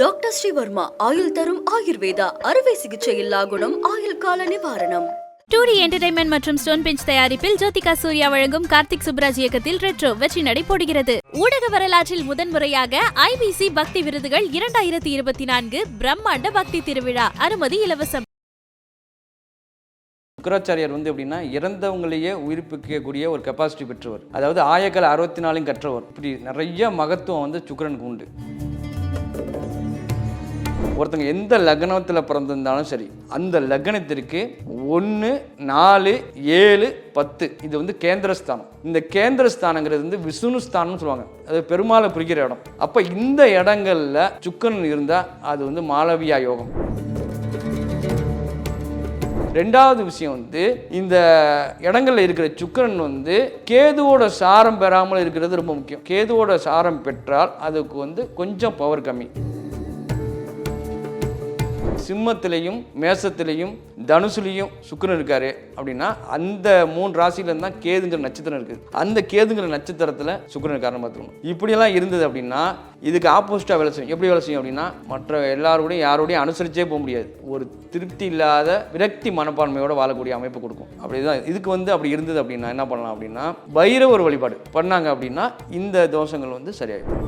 Doctor Sreevarma ஆயுள் தரும் ஆயுர்வேதா அறுவை சிகிச்சை இல்லா குணம் ஆயுள் கால நிவாரணம். டூ டி என்டர்டைன்மெண்ட் மற்றும் ஸ்டோன் பெஞ்ச் தயாரிப்பில் ஜோதிகா சூர்யா வழங்கும் கார்த்திக் சுப்ராஜ் இயக்கத்தில் ரெட்ரோ வெற்றி நடை போடுகிறது ஊடக வரலாற்றில் முதன்முறையாக ஐபிசி பக்தி விருதுகள் இரண்டாயிரத்தி இருபத்தி நான்கு பிரம்மாண்ட பக்தி திருவிழா அனுமதி இலவசம். சுக்கராச்சாரியார் வந்து எப்படின்னா இறந்தவங்களையே உயிர்ப்பிக்கக்கூடிய ஒரு கெப்பாசிட்டி பெற்றவர். அதாவது ஆயக்கால அறுபத்தி நாலையும் கற்றவர். இப்படி நிறைய மகத்துவம் வந்து சுக்கிரனுக்கு உண்டு. ஒருத்தங்க எந்த லக்னத்தில் பிறந்திருந்தாலும் சரி அந்த லக்னத்திற்கு ஒன்று நாலு ஏழு பத்து. இது வந்து கேந்திரஸ்தானம். இந்த கேந்திரஸ்தானங்கிறது வந்து விஷ்ணுஸ்தானம்னு சொல்லுவாங்க. அது பெருமாளை குறிக்கிற இடம். அப்போ இந்த இடங்களில் சுக்கரன் இருந்தால் அது வந்து மாளவியா யோகம். ரெண்டாவது விஷயம் வந்து இந்த இடங்களில் இருக்கிற சுக்கரன் வந்து கேதுவோட சாரம் பெறாமல் இருக்கிறது ரொம்ப முக்கியம். கேதுவோட சாரம் பெற்றால் அதுக்கு வந்து கொஞ்சம் பவர் கம்மி. சிம்மத்திலையும் மேசத்திலையும் தனுசுலையும் சுக்கிரன் இருக்காரு அப்படின்னா அந்த மூணு ராசியில தான் கேதுங்கிற நட்சத்திரம் இருக்குது. அந்த கேதுங்கிற நட்சத்திரத்தில் சுக்கிரன் காரணம் பார்த்துக்கணும். இப்படியெல்லாம் இருந்தது அப்படின்னா இதுக்கு ஆப்போசிட்டாக வேலை செய்யும். எப்படி வேலை செய்யும் அப்படின்னா மற்ற எல்லாரோடையும் யாரோடையும் அனுசரிச்சே போக முடியாது. ஒரு திருப்தி இல்லாத விரக்தி மனப்பான்மையோட வாழக்கூடிய அமைப்பு கொடுக்கும். அப்படிதான். இதுக்கு வந்து அப்படி இருந்தது அப்படின்னா என்ன பண்ணலாம் அப்படின்னா பைரவர் வழிபாடு பண்ணாங்க அப்படின்னா இந்த தோஷங்கள் வந்து சரியாயிடும்.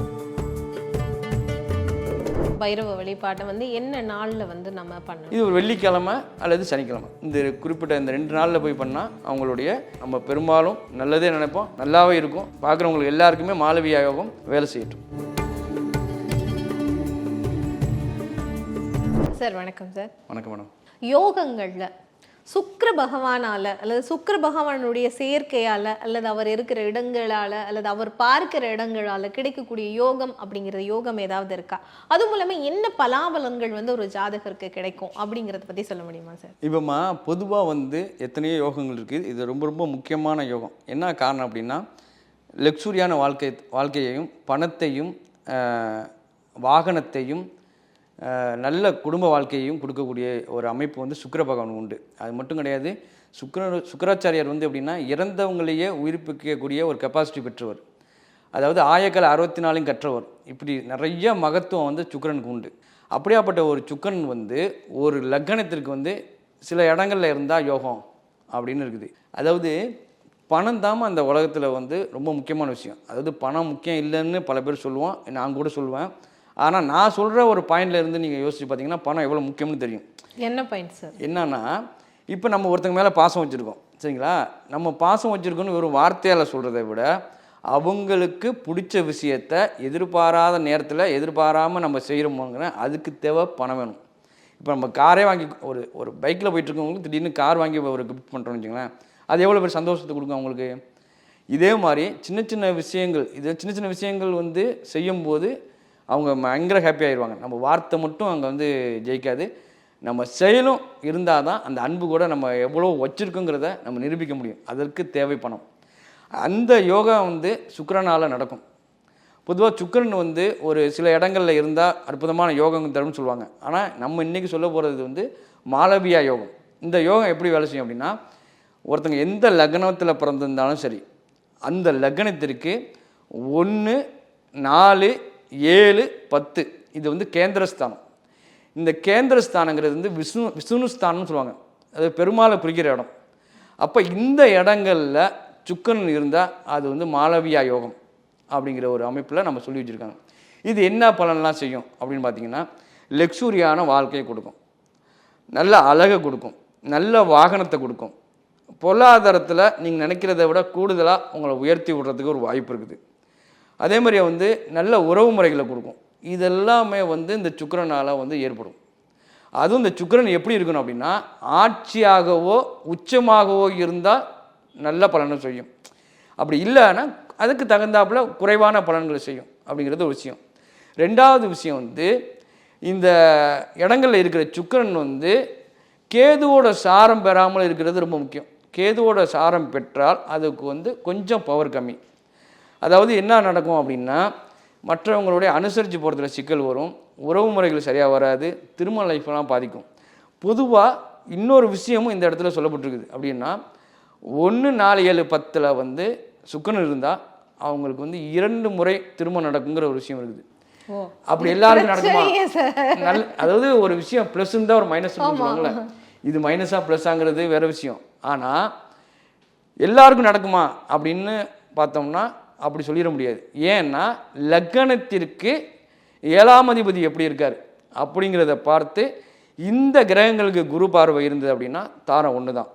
பைரவ வழிபாட்டை வந்து என்ன நாள்ல வந்து நம்ம பண்ணணும்? இது ஒரு வெள்ளிக்கிழமை அல்லது சனிக்கிழமை. இந்த குறிப்பிட்ட இந்த ரெண்டு நாளில் போய் பண்ணால் அவங்களுடைய நம்ம பெரும்பாலும் நல்லதே நினைப்போம். நல்லாவே இருக்கும். பார்க்குறவங்களுக்கு எல்லாருக்குமே மாளவியா யோகம் வேலை செய்யட்டும். சார் வணக்கம் சார். வணக்கம் மேடம் யோகங்கள்ல சுக்கர பகவானால அல்லது சுக்கர பகவானுடைய சேர்க்கையால் அல்லது அவர் இருக்கிற இடங்களால் அல்லது அவர் பார்க்கிற இடங்களால் கிடைக்கக்கூடிய யோகம் அப்படிங்கிற யோகம் ஏதாவது இருக்கா? அது மூலமாக என்ன பலாபலன்கள் வந்து ஒரு ஜாதகருக்கு கிடைக்கும் அப்படிங்கிறத பற்றி சொல்ல முடியுமா சார்? இப்போம்மா பொதுவாக வந்து எத்தனையோ யோகங்கள் இருக்குது. இது ரொம்ப ரொம்ப முக்கியமான யோகம். என்ன காரணம் அப்படின்னா லக்ஸுரியான வாழ்க்கை வாழ்க்கையையும் பணத்தையும் வாகனத்தையும் நல்ல குடும்ப வாழ்க்கையையும் கொடுக்கக்கூடிய ஒரு அமைப்பு வந்து சுக்கர பகவான் உண்டு. அது மட்டும் கிடையாது சுக்கர சுக்கராச்சாரியார் வந்து எப்படின்னா இறந்தவங்களையே உயிர்ப்பிக்கக்கூடிய ஒரு கெப்பாசிட்டி பெற்றவர். அதாவது ஆயக்கல் அறுபத்தி நாலையும் கற்றவர். இப்படி நிறைய மகத்துவம் வந்து சுக்கரனுக்கு உண்டு. அப்படியாப்பட்ட ஒரு சுக்கரன் வந்து ஒரு லக்கணத்திற்கு வந்து சில இடங்கள்ல இருந்தால் யோகம் அப்படின்னு இருக்குது. அதாவது பணம் தான் அந்த உலகத்தில் வந்து ரொம்ப முக்கியமான விஷயம். அதாவது பணம் முக்கியம் இல்லைன்னு பல பேர் சொல்லுவோம் நான் கூட சொல்லுவேன். ஆனால் நான் சொல்கிற ஒரு பாயிண்ட்ல இருந்து நீங்கள் யோசிச்சு பார்த்தீங்கன்னா பணம் எவ்வளோ முக்கியம்னு தெரியும். என்ன பாயிண்ட் சார் என்னன்னா இப்போ நம்ம ஒருத்தங்க மேலே பாசம் வச்சுருக்கோம். சரிங்களா? நம்ம பாசம் வச்சுருக்கோன்னு வெறும் வார்த்தையால் சொல்கிறத விட அவங்களுக்கு பிடிச்ச விஷயத்த எதிர்பாராத நேரத்தில் எதிர்பாராமல் நம்ம செய்கிறோமோங்கிற அதுக்கு தேவை பணம் வேணும். இப்போ நம்ம காரே வாங்கி ஒரு ஒரு பைக்கில் போயிட்டுருக்கவங்களுக்கு திடீர்னு கார் வாங்கி ஒரு கிஃப்ட் பண்ணுறோம்னு வச்சுங்களேன் அது எவ்வளோ பேர் சந்தோஷத்தை கொடுக்கும் அவங்களுக்கு? இதே மாதிரி சின்ன சின்ன விஷயங்கள் இது சின்ன சின்ன விஷயங்கள் வந்து செய்யும்போது அவங்க பயங்கர ஹாப்பி ஆயிடுவாங்க நம்ம வார்த்தை மட்டும் அங்கே வந்து ஜெயிக்காது. நம்ம செயலும் இருந்தால் தான் அந்த அன்பு கூட நம்ம எவ்வளோ வச்சுருக்கோங்கிறத நம்ம நிரூபிக்க முடியும். அதற்கு தேவை பணம். அந்த யோகா வந்து சுக்கரனால் நடக்கும். பொதுவாக சுக்கரன் வந்து ஒரு சில இடங்களில் இருந்தால் அற்புதமான யோகம் தரும்னு சொல்லுவாங்க. ஆனால் நம்ம இன்றைக்கி சொல்ல போகிறது வந்து மாலவியா யோகம். இந்த யோகம் எப்படி வேலை செய்யும் அப்படின்னா ஒருத்தங்க எந்த லக்னத்தில் பிறந்திருந்தாலும் சரி அந்த லக்னத்திற்கு ஒன்று நாலு ஏழு பத்து. இது வந்து கேந்திரஸ்தானம். இந்த கேந்திரஸ்தானங்கிறது வந்து விஷ்ணு விஷ்ணுஸ்தானம்னு சொல்லுவாங்க. அது பெருமாளை குறிக்கிற இடம். அப்போ இந்த இடங்களில் சுக்கன் இருந்தால் அது வந்து மாளவியா யோகம் அப்படிங்கிற ஒரு அமைப்பில் நம்ம சொல்லி வச்சுருக்காங்க. இது என்ன பலன்லாம் செய்யும் அப்படின்னு பார்த்தீங்கன்னா லெக்ஸூரியான வாழ்க்கையை கொடுக்கும். நல்ல அழகை கொடுக்கும். நல்ல வாகனத்தை கொடுக்கும். பொருளாதாரத்தில் நீங்கள் நினைக்கிறத விட கூடுதலாக உங்களை உயர்த்தி விடுறதுக்கு ஒரு வாய்ப்பு இருக்குது. அதே மாதிரியே வந்து நல்ல உறவு முறைகளை கொடுக்கும். இதெல்லாமே வந்து இந்த சுக்கிரனால் வந்து ஏற்படும். அதுவும் இந்த சுக்கிரன் எப்படி இருக்கணும் அப்படின்னா ஆட்சியாகவோ உச்சமாகவோ இருந்தால் நல்ல பலனை செய்யும். அப்படி இல்லைன்னா அதுக்கு தகுந்தாப்புல குறைவான பலன்களை செய்யும் அப்படிங்கிறது ஒரு விஷயம். ரெண்டாவது விஷயம் வந்து இந்த இடங்கள்ல இருக்கிற சுக்கரன் வந்து கேதுவோட சாரம் பெறாமல் இருக்கிறது ரொம்ப முக்கியம். கேதுவோட சாரம் பெற்றால் அதுக்கு வந்து கொஞ்சம் பவர் கம்மி. அதாவது என்ன நடக்கும் அப்படின்னா மற்றவங்களுடைய அனுசரித்து போகிறதுல சிக்கல் வரும். உறவு முறைகள் சரியாக வராது. திருமண லைஃப்லாம் பாதிக்கும். பொதுவாக இன்னொரு விஷயமும் இந்த இடத்துல சொல்லப்பட்டிருக்குது. அப்படின்னா ஒன்று நாலு ஏழு பத்தில் வந்து சுக்கரன் இருந்தால் அவங்களுக்கு வந்து இரண்டு முறை திருமணம் நடக்குங்கிற ஒரு விஷயம் இருக்குது. அப்படி எல்லாருக்கும் நடக்குமா. நல்ல அதாவது ஒரு விஷயம் ப்ளஸ் இருந்தால் ஒரு மைனஸ் சொல்லுவாங்கல்ல. இது மைனஸாக ப்ளஸ்ஸாங்கிறது வேற விஷயம். ஆனால் எல்லாருக்கும் நடக்குமா அப்படின்னு பார்த்தோம்னா அப்படி சொல்லிட முடியாது. ஏன்னா லக்னத்திற்கு ஏழாம் அதிபதி எப்படி இருக்கார்? அப்படிங்கிறத பார்த்து இந்த கிரகங்களுக்கு குரு பார்வை இருந்தது அப்படின்னா தாரம் ஒன்று தான்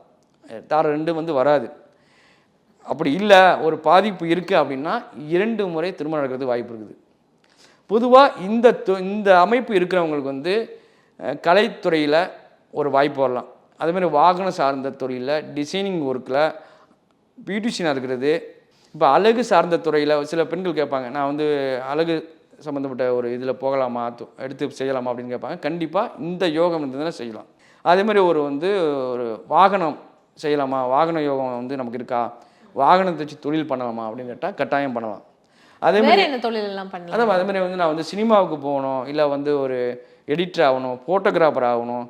தாரம் ரெண்டு வந்து வராது. அப்படி இல்லை ஒரு பாதிப்பு இருக்குது அப்படின்னா இரண்டு முறை திருமணம் நடக்கிறது வாய்ப்பு இருக்குது. பொதுவாக இந்த இந்த அமைப்பு இருக்கிறவங்களுக்கு வந்து கலைத்துறையில் ஒரு வாய்ப்பு வரலாம். அதேமாதிரி வாகனம் சார்ந்த தொழிலில் டிசைனிங் ஒர்க்கில் பியூட்டிஷியனாக இருக்கிறது இப்போ அழகு சார்ந்த துறையில் சில பெண்கள் கேட்பாங்க நான் வந்து அழகு சம்மந்தப்பட்ட ஒரு இதில் போகலாமா? எடுத்து செய்யலாமா? அப்படின்னு கேட்பாங்க. கண்டிப்பாக இந்த யோகம் இருந்ததுன்னா செய்யலாம். அதே மாதிரி ஒரு வந்து ஒரு வாகனம் செய்யலாமா? வாகன யோகம் வந்து நமக்கு இருக்கா? வாகனத்தை வச்சு தொழில் பண்ணலாமா? அப்படின்னு கேட்டால் கட்டாயம் பண்ணலாம். அதே மாதிரி என்ன தொழில் எல்லாம் பண்ணலாம்? அதான் அதே மாதிரி வந்து நான் வந்து சினிமாவுக்கு போகணும் இல்லை வந்து ஒரு எடிட்டர் ஆகணும் ஃபோட்டோகிராஃபர் ஆகணும்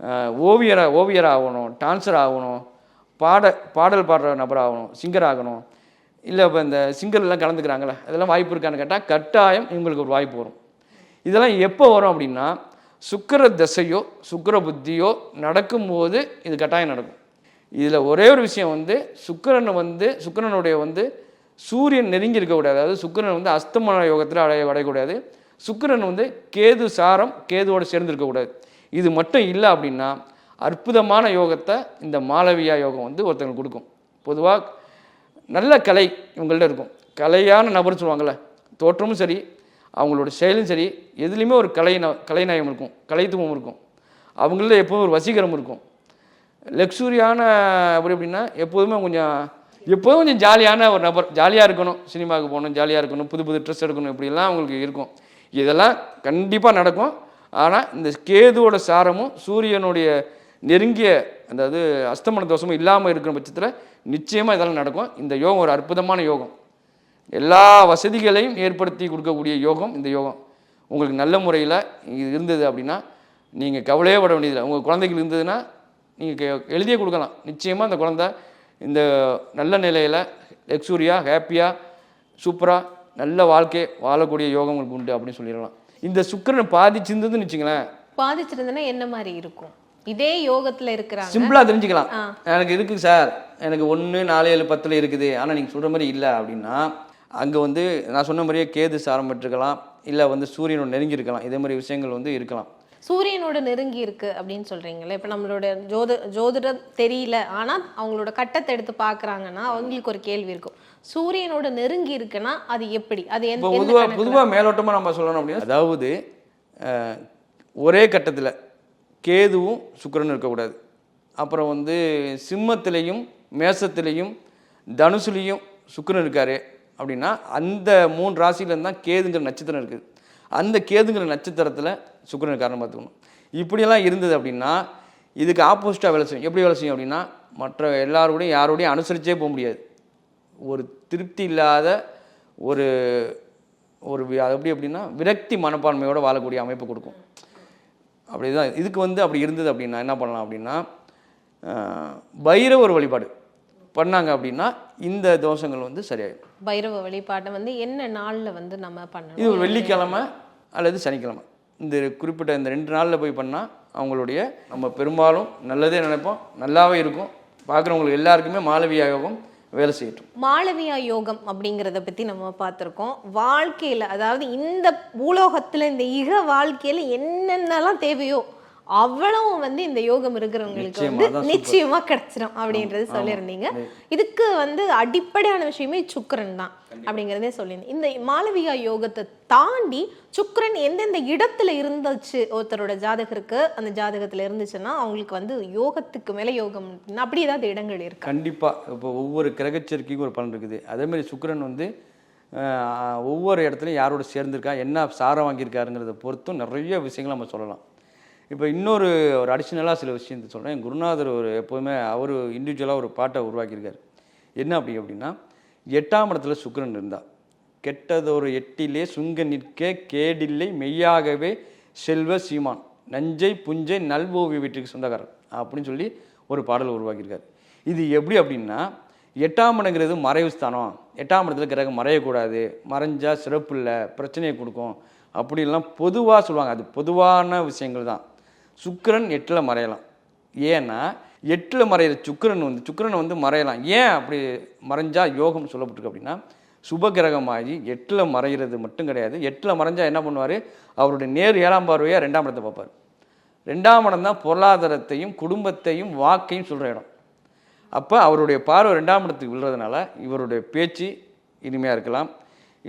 அஹ் ஓவியரா ஓவியர் ஆகணும் டான்ஸர் ஆகணும் பாட பாடல் பாடுற நபர் ஆகணும் சிங்கர் ஆகணும். இல்லை இப்போ இந்த சிங்கர்லாம் கலந்துக்கிறாங்களே அதெல்லாம் வாய்ப்பு இருக்கான்னு கேட்டால் கட்டாயம் இவங்களுக்கு ஒரு வாய்ப்பு வரும். இதெல்லாம் எப்போ வரும் அப்படின்னா சுக்கிர தசையோ சுக்கிர புத்தியோ நடக்கும்போது இது கட்டாயம் நடக்கும். இதில் ஒரே ஒரு விஷயம் வந்து சுக்கிரன் வந்து சுக்கிரனுடைய வந்து சூரியன் நெருங்கி இருக்கக்கூடாது அதாவது சுக்கரன் வந்து அஸ்தமன யோகத்தில் அடைய அடையக்கூடாது சுக்கிரன் வந்து கேது சாரம் கேதுவோடு சேர்ந்து இருக்கக்கூடாது இது மட்டும் இல்லை அப்படின்னா அற்புதமான யோகத்தை இந்த மாளவியா யோகம் வந்து ஒருத்தங்களுக்கு கொடுக்கும். பொதுவாக நல்ல கலை இவங்கள்ட்ட இருக்கும். கலையான நபர்னு சொல்லுவாங்கள்ல தோற்றமும் சரி அவங்களோட செயலும் சரி எதுலேயுமே ஒரு கலை ந- கலைநயம் இருக்கும் கலைத்துவம் இருக்கும். அவங்கள எப்போதும் ஒரு வசீகரம் இருக்கும். லக்ஸூரியான அப்படி எப்படின்னா எப்போதுமே கொஞ்சம் எப்போதும் கொஞ்சம் ஜாலியான ஒரு நபர் ஜாலியாக இருக்கணும் சினிமாவுக்கு போகணும் ஜாலியாக இருக்கணும் புது புது ட்ரெஸ் எடுக்கணும் இப்படிலாம் அவங்களுக்கு இருக்கும். இதெல்லாம் கண்டிப்பாக நடக்கும். ஆனால் இந்த கேதுவோட சாரமும் சூரியனுடைய நெருங்கிய அதாவது அஸ்தமன தோஷமும் இல்லாமல் இருக்கிற பட்சத்தில் நிச்சயமாக இதெல்லாம் நடக்கும். இந்த யோகம் ஒரு அற்புதமான யோகம். எல்லா வசதிகளையும் ஏற்படுத்தி கொடுக்கக்கூடிய யோகம் இந்த யோகம். உங்களுக்கு நல்ல முறையில் இது இருந்தது அப்படின்னா நீங்கள் கவலையே பட வேண்டியதில்லை. உங்கள் குழந்தைகள் இருந்ததுன்னா நீங்கள் எழுதியே கொடுக்கலாம். நிச்சயமாக அந்த குழந்தை இந்த நல்ல நிலையில் லக்ஸூரியாக ஹாப்பியாக சூப்பராக நல்ல வாழ்க்கை வாழக்கூடிய யோகம் உங்களுக்கு உண்டு அப்படின்னு சொல்லிடலாம். இந்த சுக்கிரன் பாதிச்சிருந்ததுன்னு வச்சுங்களேன் பாதிச்சிருந்ததுன்னா என்ன மாதிரி இருக்கும்? இதே யோகத்துல இருக்கிறாங்க. சிம்பிளாக தெரிஞ்சுக்கலாம். எனக்கு இருக்குது சார்? எனக்கு ஒன்று நாலு ஏழு பத்தில் இருக்குது. ஆனால் நீங்கள் சொல்கிற மாதிரி இல்லை அப்படின்னா அங்கே வந்து நான் சொன்ன மாதிரியே கேது சாரம் பெற்றிருக்கலாம் இல்லை வந்து சூரியனோட நெருங்கி இருக்கலாம் இதே மாதிரி விஷயங்கள் வந்து இருக்கலாம். சூரியனோட நெருங்கி இருக்கு அப்படின்னு சொல்றீங்களே. இப்ப நம்மளோட ஜோதி ஜோதிடம் தெரியல. ஆனா அவங்களோட கட்டத்தை எடுத்து பாக்குறாங்கன்னா அவங்களுக்கு ஒரு கேள்வி இருக்கும். சூரியனோட நெருங்கி இருக்குன்னா அது எப்படி? அது எந்த பொதுவாக? பொதுவாக மேலோட்டமாக நம்ம சொல்லணும் அப்படின்னா அதாவது ஒரே கட்டத்தில் கேதுவும் சுக்கிரனும் இருக்கக்கூடாது. அப்புறம் வந்து சிம்மத்திலையும் மேசத்திலையும் தனுசுலையும் சுக்கரன் இருக்கார் அப்படின்னா அந்த மூணு ராசியிலேருந்து தான் கேதுங்கிற நட்சத்திரம் இருக்குது. அந்த கேதுங்கிற நட்சத்திரத்தில் சுக்கிரன் காரணம் பார்த்துக்கணும். இப்படியெல்லாம் இருந்தது அப்படின்னா இதுக்கு ஆப்போசிட்டாக வேலை செய்யும். எப்படி வேலை செய்யும் அப்படின்னா மற்ற எல்லாரோடையும் யாரோடையும் அனுசரிச்சே போக முடியாது. ஒரு திருப்தி இல்லாத ஒரு ஒரு அது எப்படி அப்படின்னா விரக்தி மனப்பான்மையோட வாழக்கூடிய அமைப்பு கொடுக்கும். அப்படிதான். இதுக்கு வந்து அப்படி இருந்தது அப்படின்னா என்ன பண்ணலாம் அப்படின்னா பைரவர் வழிபாடு பண்ணாங்க அப்படின்னா இந்த தோஷங்கள் வந்து சரியாயிடும் பைரவ வழிபாட்டை வந்து என்ன நாள்ல வந்து நம்ம இது பண்ணணும் ஒரு வெள்ளிக்கிழமை அல்லது சனிக்கிழமை. இந்த குறிப்பிட்ட இந்த ரெண்டு நாளில் போய் பண்ணால் அவங்களுடைய நம்ம பெரும்பாலும் நல்லதே நினைப்போம் நல்லாவே இருக்கும். பார்க்குறவங்களுக்கு எல்லாருக்குமே மாளவியா யோகம் வேலை செய்யட்டும். மாளவியா யோகம் அப்படிங்கிறத பற்றி நம்ம பார்த்துருக்கோம். வாழ்க்கையில் அதாவது இந்த பூலோகத்தில் இந்த இக வாழ்க்கையில் என்னென்னலாம் தேவையோ அவ்வளவு வந்து இந்த யோகம் இருக்கிறவங்களுக்கு நிச்சயமா, வந்து. நிச்சயமா கிடைச்சிடும் அப்படின்றது சொல்லியிருந்தீங்க. இதுக்கு வந்து அடிப்படையான விஷயமே சுக்கிரன் தான் அப்படிங்கிறதே சொல்லியிருந்தேன். இந்த மாளவிகா யோகத்தை தாண்டி சுக்கிரன் எந்தெந்த இடத்துல இருந்துச்சு? ஒருத்தரோட ஜாதகருக்கு அந்த ஜாதகத்துல இருந்துச்சுன்னா அவங்களுக்கு வந்து யோகத்துக்கு மேல யோகம் அப்படி ஏதாவது இடங்கள் இருக்கா? கண்டிப்பாக இப்போ ஒவ்வொரு கிரகச்சேர்க்கைக்கும் ஒரு பலன் இருக்குது. அதே மாதிரி சுக்கிரன் வந்து ஒவ்வொரு இடத்துலையும் யாரோட சேர்ந்திருக்கா? என்ன சாரம் வாங்கியிருக்காருங்கிறத பொறுத்தும் நிறைய விஷயங்கள் நம்ம சொல்லலாம். இப்போ இன்னொரு ஒரு அடிஷ்னலாக சில விஷயத்தை சொல்கிறேன் என் குருநாதர் ஒரு எப்போதுமே அவர் இண்டிவிஜுவலாக ஒரு பாட்டை உருவாக்கியிருக்கார். என்ன அப்படி அப்படின்னா எட்டாம் இடத்துல சுக்கரன் இருந்தா கெட்டதொரு எட்டிலே சுங்க நிற்க கேடில்லை மெய்யாகவே செல்வ சீமான். நஞ்சை புஞ்சை நல்வோவி வீட்டுக்கு சொந்தக்காரர் அப்படின்னு சொல்லி ஒரு பாடல் உருவாக்கியிருக்கார். இது எப்படி அப்படின்னா எட்டாம் இடங்கிறது மறைவு ஸ்தானம். எட்டாம் இடத்துல கிரகம் மறையக்கூடாது. மறைஞ்சால் சிறப்பு இல்லை பிரச்சனையை கொடுக்கும். அப்படிலாம் பொதுவாக சொல்லுவாங்க. அது பொதுவான விஷயங்கள் தான். சுக்கிரன் எட்டில் மறையலாம். ஏன்னா எட்டில் மறையிற சுக்கிரன் வந்து சுக்கரனை வந்து மறையலாம். ஏன் அப்படி மறைஞ்சால் யோகம் சொல்லப்பட்டிருக்கு அப்படின்னா சுபகிரகமாகி எட்டில் மறைகிறது மட்டும் கிடையாது. எட்டில் மறைஞ்சால் என்ன பண்ணுவார்? அவருடைய நேர் ஏழாம் பார்வையாக ரெண்டாம் இடத்தை பார்ப்பார். ரெண்டாம் இடம் தான் பொருளாதாரத்தையும் குடும்பத்தையும் வாக்கையும் சொல்கிற இடம். அப்போ அவருடைய பார்வை ரெண்டாம் இடத்துக்கு விழுறதுனால இவருடைய பேச்சு இனிமையாக இருக்கலாம்.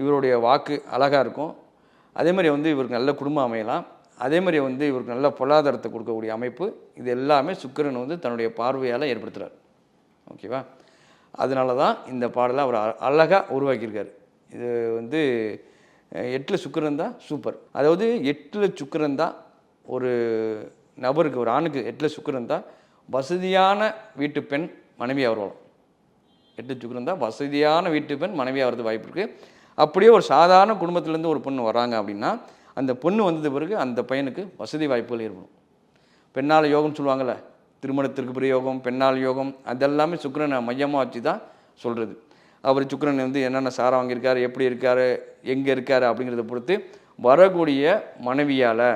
இவருடைய வாக்கு அழகாக இருக்கும். அதே மாதிரி வந்து இவருக்கு நல்ல குடும்பம் அமையலாம். அதே மாதிரி வந்து இவருக்கு நல்ல பொருளாதாரத்தை கொடுக்கக்கூடிய அமைப்பு இது எல்லாமே சுக்கிரன் வந்து தன்னுடைய பார்வையால் ஏற்படுத்துகிறார் ஓகேவா? அதனால தான் இந்த பாடலை அவர் அழகாக உருவாக்கியிருக்காரு. இது வந்து எட்டில் சுக்கரன் தான் சூப்பர் அதாவது எட்டில் சுக்கரன் தான் ஒரு நபருக்கு ஒரு ஆணுக்கு எட்டில் சுக்கரன் தான் வசதியான வீட்டு பெண் மனைவியாக வருவாங்க எட்டு சுக்கிரன் தான் வசதியான வீட்டு பெண் மனைவியாக வரது வாய்ப்பு இருக்குது அப்படியே ஒரு சாதாரண குடும்பத்துலேருந்து ஒரு பொண்ணு வராங்க அப்படின்னா அந்த பொண்ணு வந்தது பிறகு அந்த பையனுக்கு வசதி வாய்ப்புகள் ஏற்படும். பெண்ணால் யோகம்னு சொல்லுவாங்கள்ல திருமணத்திற்கு பிறகு யோகம் பெண்ணால் யோகம் அதெல்லாமே சுக்கரனை மையமாக வச்சு தான் சொல்கிறது அவர் சுக்கரன் வந்து என்னென்ன சாரம் வாங்கியிருக்காரு எப்படி இருக்காரு எங்கே இருக்காரு அப்படிங்கிறத பொறுத்து வரக்கூடிய மனைவியால்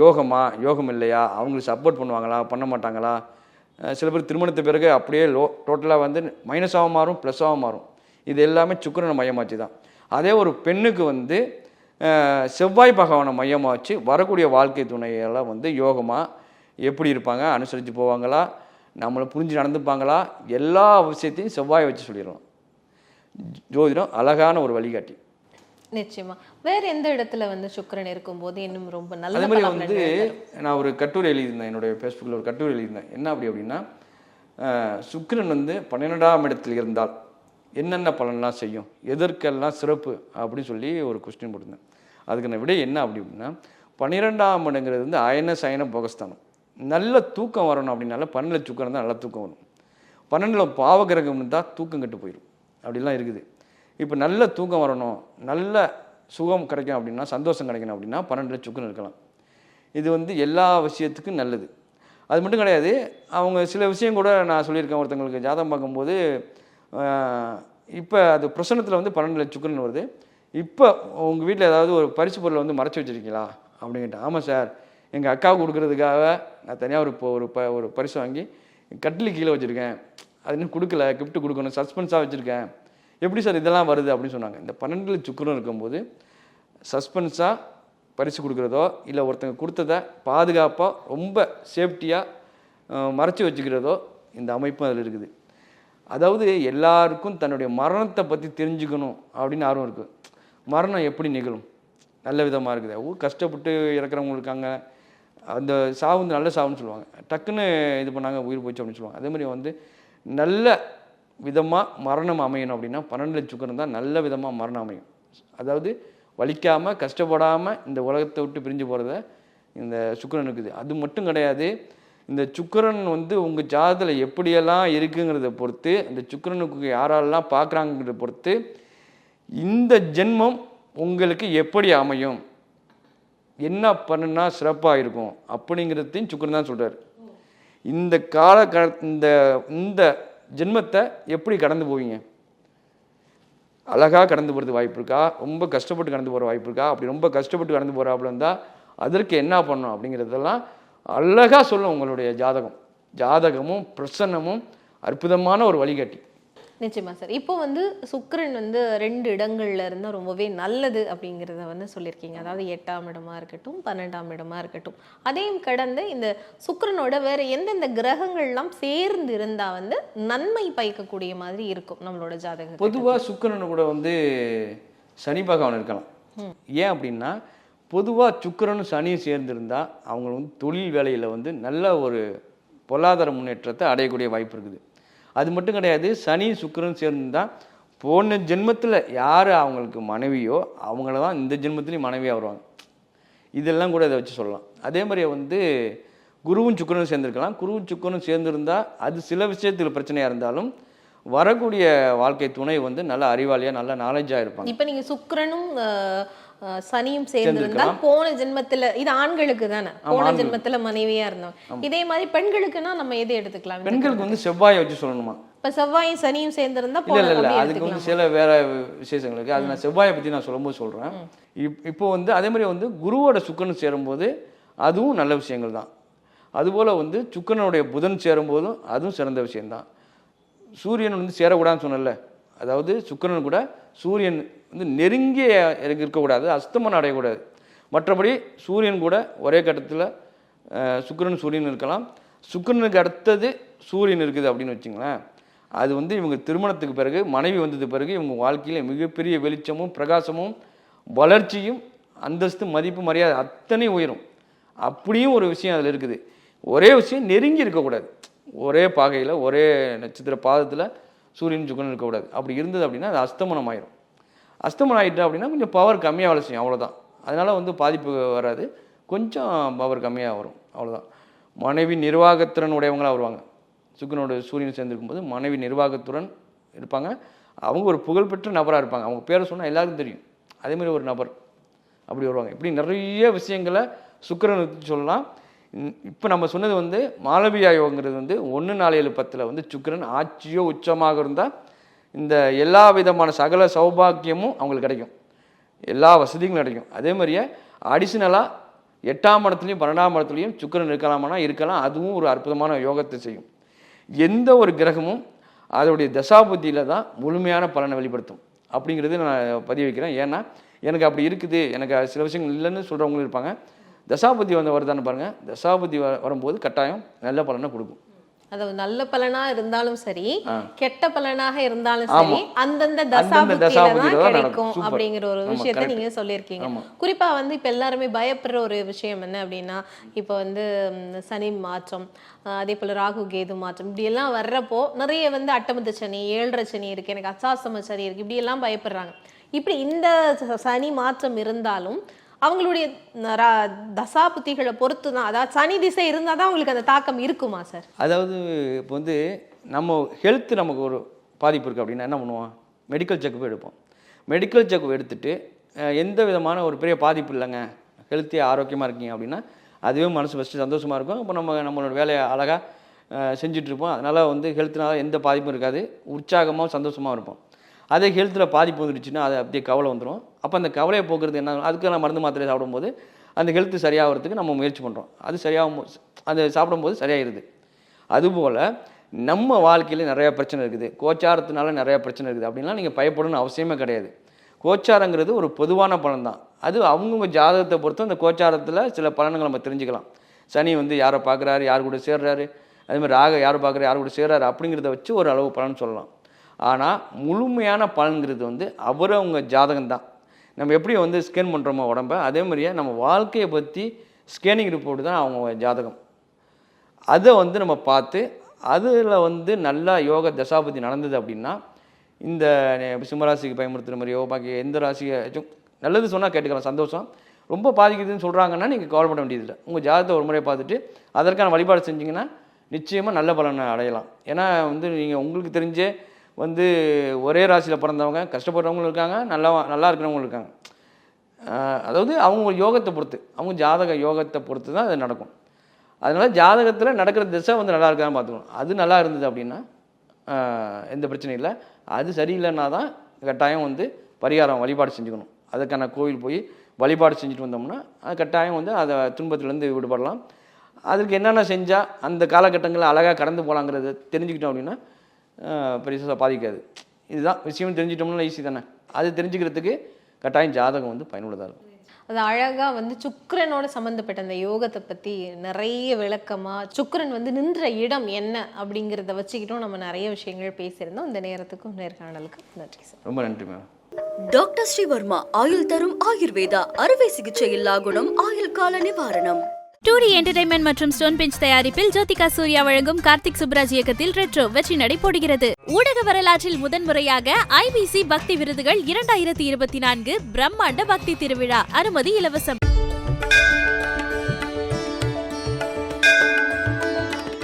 யோகமா யோகம் இல்லையா அவங்களுக்கு சப்போர்ட் பண்ணுவாங்களா பண்ண மாட்டாங்களா சில பேர் திருமணத்து பிறகு அப்படியே லோ டோட்டலாக வந்து மைனஸாகவும் மாறும் ப்ளஸ்ஸாகவும் மாறும். இது எல்லாமே சுக்கிரனை மையமாச்சு தான். அதே ஒரு பெண்ணுக்கு வந்து செவ்வாய் பகவானை மையமாக வச்சு வரக்கூடிய வாழ்க்கை துணையெல்லாம் வந்து யோகமாக எப்படி இருப்பாங்க அனுசரித்து போவாங்களா நம்மளை புரிஞ்சு நடந்துப்பாங்களா எல்லா விஷயத்தையும் செவ்வாயை வச்சு சொல்லிடலாம் ஜோதிடம் அழகான ஒரு வழிகாட்டி. நிச்சயமா. வேற எந்த இடத்துல வந்து சுக்கிரன் இருக்கும்போது இன்னும் ரொம்ப நல்ல அதே மாதிரி வந்து? நான் ஒரு கட்டுரை எழுதியிருந்தேன் என்னுடைய ஃபேஸ்புக்கில் ஒரு கட்டுரை எழுதியிருந்தேன். என்ன அப்படி அப்படின்னா சுக்கிரன் வந்து பன்னிரெண்டாம் இடத்தில் இருந்தால் என்னென்ன பலன்லாம் செய்யும் எதற்கெல்லாம் சிறப்பு அப்படின்னு சொல்லி ஒரு கொஸ்டின் போட்டிருந்தேன். அதுக்கான விடை என்ன அப்படி அப்படின்னா பன்னிரெண்டாம் இடங்கிறது வந்து அயன சயன போகஸ்தானம். நல்ல தூக்கம் வரணும் அப்படின்னால பன்னெண்டில் சுக்கிரன் தான் நல்ல தூக்கம் வரும். பன்னெண்டில் பாவகிரகம் இருந்தால் தூக்கம் கெட்டு போயிடும் அப்படிலாம் இருக்குது. இப்போ நல்ல தூக்கம் வரணும் நல்ல சுகம் கிடைக்கும் அப்படின்னா சந்தோஷம் கிடைக்கணும் அப்படின்னா பன்னெண்டில் சுக்கன் இருக்கலாம். இது வந்து எல்லா விஷயத்துக்கும் நல்லது. அது மட்டும் கிடையாது அவங்க சில விஷயம் கூட நான் சொல்லியிருக்கேன் ஒருத்தங்களுக்கு ஜாதகம் பார்க்கும்போது இப்போ அது பிரசனத்தில் வந்து பன்னெண்டு லட்சக்குன்னு வருது. இப்போ உங்கள் வீட்டில் ஏதாவது ஒரு பரிசு பொருளை வந்து மறைச்சி வச்சிருக்கீங்களா? அப்படின்ட்டு. ஆமாம் சார். எங்கள் அக்காவுக்கு கொடுக்குறதுக்காக நான் தனியாக ஒரு இப்போ ஒரு ப ஒரு பரிசு வாங்கி கட்டிலு கீழே வச்சுருக்கேன். அது இன்னும் கொடுக்கல. கிஃப்ட்டு கொடுக்கணும். சஸ்பென்ஸாக வச்சுருக்கேன். எப்படி சார் இதெல்லாம் வருது அப்படின்னு சொன்னாங்க. இந்த பன்னெண்டில் சுக்கரம் இருக்கும்போது சஸ்பென்ஸாக பரிசு கொடுக்குறதோ இல்லை ஒருத்தங்க கொடுத்ததை பாதுகாப்பாக ரொம்ப சேஃப்டியாக மறைச்சி வச்சுக்கிறதோ இந்த அமைப்பும் அதில் இருக்குது. அதாவது எல்லாருக்கும் தன்னுடைய மரணத்தை பற்றி தெரிஞ்சுக்கணும் அப்படின்னு ஆர்வம் இருக்குது மரணம் எப்படி நிகழும்? நல்ல விதமாக இருக்குது. ஊர் கஷ்டப்பட்டு இறக்குறவங்க இருக்காங்க. அந்த சாவு வந்து நல்ல சாவுன்னு சொல்லுவாங்க. டக்குன்னு இது பண்ணாங்க உயிர் போச்சு அப்படின்னு சொல்லுவாங்க. அதே மாதிரி வந்து நல்ல விதமாக மரணம் அமையணும் அப்படின்னா பன்னெண்டு லட்சம் தான் நல்ல விதமாக மரணம் அமையும். அதாவது வலிக்காமல் கஷ்டப்படாமல் இந்த உலகத்தை விட்டு பிரிஞ்சு போகிறத இந்த சுக்கிரன் இருக்குது. அது மட்டும் கிடையாது இந்த சுக்கரன் வந்து உங்கள் ஜாதத்தில் எப்படியெல்லாம் இருக்குங்கிறத பொறுத்து இந்த சுக்கரனுக்கு யாரெல்லாம் பார்க்குறாங்கிறத பொறுத்து இந்த ஜென்மம் உங்களுக்கு எப்படி அமையும்? என்ன பண்ணுனா சிறப்பாக இருக்கும்? அப்படிங்கிறதையும் சுக்கரன் தான் சொல்கிறார் இந்த கால க இந்த இந்த ஜென்மத்தை எப்படி கடந்து போவீங்க? அழகாக கடந்து போகிறது வாய்ப்பு இருக்கா? ரொம்ப கஷ்டப்பட்டு கடந்து போகிற வாய்ப்பு இருக்கா? அப்படி ரொம்ப கஷ்டப்பட்டு கடந்து போகிறாப்புல இருந்தால் அதற்கு என்ன பண்ணணும் அப்படிங்கிறதெல்லாம் அழகாக சொல்லும் உங்களுடைய ஜாதகம். ஜாதகமும் பிரசன்னமும் அற்புதமான ஒரு வழிகாட்டி. நிச்சயமா சார். இப்போ வந்து சுக்கிரன் வந்து ரெண்டு இடங்கள்ல இருந்தா ரொம்பவே நல்லது அப்படிங்கிறத வந்து சொல்லியிருக்கீங்க. அதாவது எட்டாம் இடமா இருக்கட்டும் பன்னெண்டாம் இடமா இருக்கட்டும். அதையும் கடந்து இந்த சுக்கிரனோட வேற எந்தெந்த கிரகங்கள்லாம் சேர்ந்து இருந்தா வந்து நன்மை பயக்கக்கூடிய மாதிரி இருக்கும் நம்மளோட ஜாதகம் பொதுவாக சுக்கிரன் கூட வந்து சனி பகவான் இருக்கலாம். ஏன் அப்படின்னா பொதுவாக சுக்கிரனும் சனியும் சேர்ந்திருந்தா அவங்க வந்து தொழில் வேலையில் வந்து நல்ல ஒரு பொருளாதார முன்னேற்றத்தை அடையக்கூடிய வாய்ப்பு இருக்குது. அது மட்டும் கிடையாது சனி சுக்கிரன் சேர்ந்திருந்தா போன ஜென்மத்தில் யார் அவங்களுக்கு மனைவியோ அவங்கள தான் இந்த ஜென்மத்திலையும் மனைவியாக வருவாங்க. இதெல்லாம் கூட இதை வச்சு சொல்லலாம். அதே மாதிரி வந்து குருவும் சுக்கிரனும் சேர்ந்துருக்கலாம். குருவும் சுக்கிரனும் சேர்ந்துருந்தா அது சில விஷயத்தில் பிரச்சனையாக இருந்தாலும் வரக்கூடிய வாழ்க்கை துணை வந்து நல்ல அறிவாளியாக நல்ல நாலேஜாக இருப்பாங்க. இப்போ நீங்கள் சுக்கிரனும் சனியும் சேர்ந்திருந்தால். போன ஜென்மத்துல இது ஆண்களுக்கு தானே? போன. ஜென்மத்துல மனைவியா இருந்தோம். இதே மாதிரி பெண்களுக்குன்னா நம்ம எதை எடுத்துக்கலாம்? பெண்களுக்கு வந்து செவ்வாயை வச்சு சொல்லணுமா? இப்ப செவ்வாயும் சனியும் சேர்ந்திருந்தா இல்லை இல்லை அதுக்கு வந்து சில வேற விசேஷங்கள் இருக்குது அது நான் செவ்வாயை பற்றி நான் சொல்லும்போது சொல்கிறேன் இப் இப்போ வந்து அதே மாதிரி வந்து குருவோட சுக்கரன் சேரும்போது அதுவும் நல்ல விஷயங்கள் தான். அதுபோல் வந்து சுக்கரனுடைய புதன் சேரும்போதும் அதுவும் சிறந்த விஷயம்தான். சூரியன் வந்து சேரக்கூடாதுன்னு சொன்னல அதாவது சுக்கரன் கூட சூரியன் வந்து நெருங்கிய இருக்கக்கூடாது அஸ்தமனம் அடையக்கூடாது. மற்றபடி சூரியன் கூட ஒரே கட்டத்தில் சுக்கிரன் சூரியன் இருக்கலாம். சுக்கரனுக்கு அடுத்தது சூரியன் இருக்குது அப்படின்னு வச்சுங்களேன் அது வந்து இவங்க திருமணத்துக்கு பிறகு மனைவி வந்தது பிறகு இவங்க வாழ்க்கையில் மிகப்பெரிய வெளிச்சமும் பிரகாசமும் வளர்ச்சியும் அந்தஸ்து மதிப்பு மரியாதை அத்தனை உயரும். அப்படியும் ஒரு விஷயம் அதில் இருக்குது. ஒரே விஷயம் நெருங்கி இருக்கக்கூடாது. ஒரே பாகையில் ஒரே நட்சத்திர பாதத்தில் சூரியன் சுக்கரன் இருக்கக்கூடாது. அப்படி இருந்தது அப்படின்னா அது அஸ்தமனம் ஆயிரும். அஸ்தமனம் ஆகிட்டு அப்படின்னா கொஞ்சம் பவர் கம்மியாக வேலை செய்யும். அவ்வளோதான் அதனால் வந்து பாதிப்பு வராது. கொஞ்சம் பவர் கம்மியாக வரும். அவ்வளோதான் மனைவி நிர்வாகத்திறன் உடையவங்களாக வருவாங்க. சுக்கரனோட சூரியன் சேர்ந்துருக்கும் போது மனைவி நிர்வாகத்துடன் இருப்பாங்க. அவங்க ஒரு புகழ்பெற்ற நபராக இருப்பாங்க. அவங்க பேரை சொன்னால் எல்லாருக்கும் தெரியும். அதேமாதிரி ஒரு நபர் அப்படி வருவாங்க. இப்படி நிறைய விஷயங்களை சுக்கிரன் சொல்லலாம். இப்போ நம்ம சொன்னது வந்து மாலவியா யோகங்கிறது வந்து ஒன்று நாலு ஏழு பத்தில் வந்து சுக்கிரன் ஆட்சியோ உச்சமாக இருந்தால் இந்த எல்லா விதமான சகல சௌபாக்கியமும் அவங்களுக்கு கிடைக்கும். எல்லா வசதிகளும் கிடைக்கும். அதே மாதிரியே அடிஷ்னலாக எட்டாம் இடத்துலையும் பன்னெண்டாம் இடத்துலையும் சுக்கிரன் இருக்கலாமானா இருக்கலாம். அதுவும் ஒரு அற்புதமான யோகத்தை செய்யும். எந்த ஒரு கிரகமும் அதோடைய தசாபுத்தியில் தான் முழுமையான பலனை வெளிப்படுத்தும். அப்படிங்கிறது நான் பதிவு வைக்கிறேன். ஏன்னா எனக்கு அப்படி இருக்குது. எனக்கு சில விஷயங்கள் இல்லைன்னு சொல்கிறவங்களும் இருப்பாங்க. தசாபுத்தி வந்து வருதான்னு பாருங்கள் தசாபுத்தி வ வரும்போது கட்டாயம் நல்ல பலனை கொடுக்கும் அதாவது நல்ல பலனா இருந்தாலும் சரி. கெட்ட பலனாக இருந்தாலும். சரி அந்தந்த தான் கிடைக்கும். அப்படிங்கிற ஒரு விஷயத்தை. நீங்க சொல்லியிருக்கீங்க. குறிப்பா வந்து இப்ப எல்லாருமே பயப்படுற ஒரு விஷயம் என்ன அப்படின்னா இப்போ வந்து சனி மாற்றம் அதே போல ராகு கேது மாற்றம் இப்படி எல்லாம் வர்றப்போ நிறைய வந்து அட்டமத்த சனி ஏழரை சனி இருக்கு எனக்கு அச்சாசம சனி இருக்கு இப்படி எல்லாம் பயப்படுறாங்க இப்படி இந்த சனி மாற்றம் இருந்தாலும் அவங்களுடைய தசாபுத்திகளை பொறுத்து தான் அதாவது சனி திசை இருந்தால் தான் அவங்களுக்கு அந்த தாக்கம் இருக்குமா சார்? அதாவது இப்போ வந்து நம்ம ஹெல்த் நமக்கு ஒரு பாதிப்பு இருக்குது அப்படின்னா என்ன பண்ணுவோம்? மெடிக்கல் செக்கப் எடுப்போம். மெடிக்கல் செக்கப் எடுத்துட்டு எந்த விதமான ஒரு பெரிய பாதிப்பு இல்லைங்க. ஹெல்த்தி ஆரோக்கியமாக இருக்கீங்க அப்படின்னா அதுவே மனசு ஃபஸ்ட்டு சந்தோஷமாக இருக்கும். இப்போ நம்ம நம்மளோட வேலையை அழகாக செஞ்சுட்ருப்போம் அதனால் வந்து ஹெல்த்னால் எந்த பாதிப்பும் இருக்காது. உற்சாகமாக சந்தோஷமாக இருப்போம். அதே ஹெல்த்தில் பாதிப்பு வந்துடுச்சுன்னா அது அப்படியே கவலை வந்துடும் அப்போ அந்த கவலையை போக்குறது என்ன அதுக்கு நான் மருந்து மாத்திரை சாப்பிடும்போது அந்த ஹெல்த்து சரியாகிறதுக்கு நம்ம முயற்சி பண்ணுறோம் அது சரியாகும் அது சாப்பிடும்போது சரியாயிருது. அதுபோல் நம்ம வாழ்க்கையில் நிறையா பிரச்சனை இருக்குது. கோச்சாரத்தினால நிறையா பிரச்சனை இருக்குது. அப்படின்லாம் நீங்கள் பயப்படணும்னு அவசியமே கிடையாது. கோச்சாரங்கிறது ஒரு பொதுவான பலன் தான் அது அவங்கவுங்க ஜாதகத்தை பொறுத்து அந்த கோச்சாரத்தில் சில பலன்களை நம்ம தெரிஞ்சுக்கலாம். சனி வந்து யாரை பார்க்குறாரு யார் கூட சேர்றாரு அதுமாதிரி ராக யார் பார்க்குறாரு யார் கூட சேர்றாரு அப்படிங்கிறத வச்சு ஒரு அளவு பலன் சொல்லலாம். ஆனால் முழுமையான பலன்கிறது வந்து அவரவங்க ஜாதகம் தான் நம்ம எப்படி வந்து ஸ்கேன் பண்ணுறோமோ உடம்ப அதே மாதிரியே நம்ம வாழ்க்கையை பற்றி ஸ்கேனிங் ரிப்போர்ட் தான் அவங்க ஜாதகம். அதை வந்து நம்ம பார்த்து அதில் வந்து நல்லா யோக தசாபதி நடந்தது அப்படின்னா இந்த சிம்மராசிக்கு பயன்படுத்துகிற மாதிரியோ பாக்கி எந்த ராசியாச்சும் நல்லது சொன்னால் கேட்டுக்கலாம் சந்தோஷம். ரொம்ப பாதிக்குதுன்னு சொல்கிறாங்கன்னா நீங்கள் கவலைப்பட வேண்டியதில்லை. உங்கள் ஜாதகத்தை ஒரு முறை பார்த்துட்டு அதற்கான வழிபாடு செஞ்சீங்கன்னா நிச்சயமாக நல்ல பலனை அடையலாம். ஏன்னா வந்து நீங்கள் உங்களுக்கு தெரிஞ்சே வந்து ஒரே ராசியில் பிறந்தவங்க கஷ்டப்படுறவங்களும் இருக்காங்க நல்லா நல்லா இருக்கிறவங்களும் இருக்காங்க. அதாவது அவங்க யோகத்தை பொறுத்து அவங்க ஜாதக யோகத்தை பொறுத்து தான் அது நடக்கும். அதனால் ஜாதகத்தில் நடக்கிற திசை வந்து நல்லா இருக்கான்னு பார்த்துக்கணும். அது நல்லா இருந்தது அப்படின்னா எந்த பிரச்சனையும் இல்லை. அது சரியில்லைன்னா தான் கட்டாயம் வந்து பரிகாரம் வழிபாடு செஞ்சுக்கணும். அதுக்கான கோவில் போய் வழிபாடு செஞ்சுட்டு வந்தோம்னா அது கட்டாயம் வந்து அதை துன்பத்துலேருந்து விடுபடலாம். அதுக்கு என்னென்ன செஞ்சால் அந்த காலகட்டங்களில் அழகாக கடந்து போகலாங்கிறத தெரிஞ்சுக்கிட்டோம் அப்படின்னா பெருசாக பாதிக்காது இதுதான் விஷயம் தெரிஞ்சிட்டோம்னா ஈஸி தானே. அது தெரிஞ்சுக்கிறதுக்கு கட்டாயம் ஜாதகம் வந்து பயனுள்ளதாக இருக்கும். அது அழகா வந்து சுக்கிரனோட சம்பந்தப்பட்ட அந்த யோகத்தை பத்தி நிறைய விளக்கமா சுக்கிரன் வந்து நின்ற இடம் என்ன அப்படிங்கிறத வச்சுக்கிட்டும் நம்ம நிறைய விஷயங்கள் பேசியிருந்தோம். இந்த நேரத்துக்கும் நேர்காணலுக்கு நன்றி சார். ரொம்ப நன்றி மேம். டாக்டர் ஸ்ரீவர்மா ஆயுள் தரும் ஆயுர்வேதா அறுவை சிகிச்சை இல்லா குணம் ஆயுள் கால நிவாரணம். டூரி என்டர்டைன்மெண்ட் மற்றும் ஸ்டோன் பெஞ்ச் தயாரிப்பில் ஜோதிகா சூர்யா வழங்கும் கார்த்திக் சுப்ராஜ் இயக்கத்தில் ரெட்ரோ வெற்றி நடை போடுகிறது. ஊடக வரலாற்றில் முதன்முறையாக ஐபிசி பக்தி விருதுகள் இரண்டாயிரத்தி இருபத்தி நான்கு பிரம்மாண்ட பக்தி திருவிழா. அனுமதி இலவசம்.